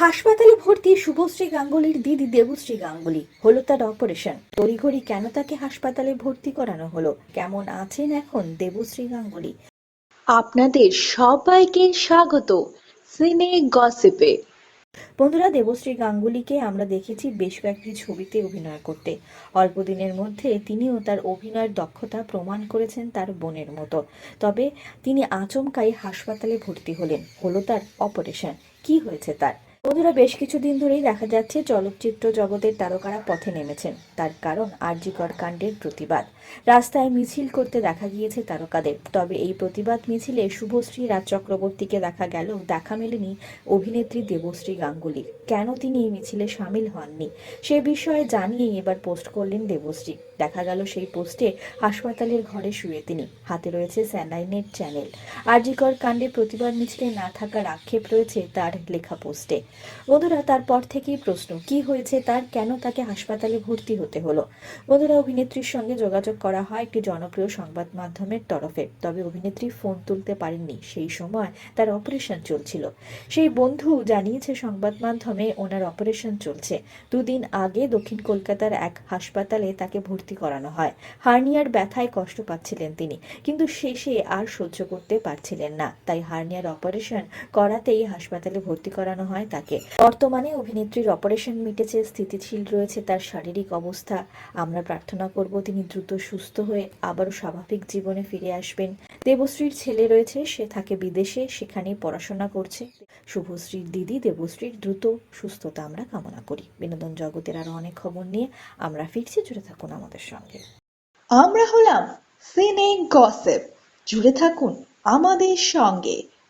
হাসপাতালে ভর্তি শুভশ্রী গাঙ্গুলির দিদি দেবশ্রী গাঙ্গুলি। হলো তার অপারেশন তড়িঘড়ি কেন তাকে হাসপাতালে ভর্তি করানো হলো? কেমন আছেন এখন দেবশ্রী গাঙ্গুলি? আপনাদের সবাইকে স্বাগত সিনে গসিপে। বন্ধুরা দেবশ্রী গাঙ্গুলিকে আমরা দেখেছি বেশ কয়েকটি ছবিতে অভিনয় করতে। অল্প দিনের মধ্যে তিনিও তার অভিনয়ের দক্ষতা প্রমাণ করেছেন তার বোনের মতো। তবে তিনি আচমকাই হাসপাতালে ভর্তি হলেন। হলো তার অপারেশন কি হয়েছে তার? বন্ধুরা, বেশ কিছুদিন ধরেই দেখা যাচ্ছে চলচ্চিত্র জগতের তারকারা পথে নেমেছেন। তার কারণ আরজিকর কাণ্ডের প্রতিবাদ। রাস্তায় মিছিল করতে দেখা গিয়েছে তারকাদের। তবে এই প্রতিবাদ মিছিলে শুভশ্রী রাজ চক্রবর্তীকে দেখা গেল, দেখা মেলেনি অভিনেত্রী দেবশ্রী গাঙ্গুলির। কেন তিনি এই মিছিলে সামিল হননি? সে বিষয়ে জানিয়ে এবার পোস্ট করলেন দেবশ্রী। দেখা গেল সেই পোস্টে হাসপাতালের ঘরে শুয়ে তিনি। হাতে রয়েছে স্যালাইনের চ্যানেল। আরজিকর কাণ্ডে প্রতিবাদ মিছিলে না থাকার আক্ষেপ রয়েছে তার লেখা পোস্টে। বন্ধুরা, তারপর থেকেই প্রশ্ন, কি হয়েছে, তার কেন তাকে হাসপাতালে ভর্তি হতে হলো? বন্ধুরা, অভিনেত্রীর সঙ্গে যোগাযোগ করা হয় একটি জনপ্রিয় সংবাদ মাধ্যমের তরফে, তবে অভিনেত্রী ফোন তুলতে পারেননি। সেই সময় তার অপারেশন চলছিল। সেই বন্ধু জানিয়েছে, সংবাদ মাধ্যমে ওনার অপারেশন চলছে। দুদিন আগে দক্ষিণ কলকাতার এক হাসপাতালে তাকে ভর্তি করানো হয়। হার্নিয়ার ব্যথায় কষ্ট পাচ্ছিলেন তিনি, কিন্তু শেষে আর সহ্য করতে পারছিলেন না। তাই হার্নিয়ার অপারেশন করাতেই হাসপাতালে ভর্তি করানো হয় তাকে। বর্তমানে অভিনেত্রীর অপারেশন মিটেছে, স্থিতিশীল রয়েছে তার শারীরিক অবস্থা। আমরা প্রার্থনা করব তিনি দ্রুত সুস্থ হয়ে আবারও স্বাভাবিক জীবনে ফিরে আসবেন। দেবশ্রীর ছেলে রয়েছে, সে থাকে বিদেশে সেখানে পড়াশোনা করছে। শুভশ্রীর দিদি দেবশ্রীর দ্রুত সুস্থতা আমরা কামনা করি। বিনোদন জগতের আরও অনেক খবর নিয়ে আমরা ফিরছি, জুড়ে থাকুন আমাদের সঙ্গে। আমরা হলাম সিনে গসিপ। জুড়ে থাকুন আমাদের সঙ্গে।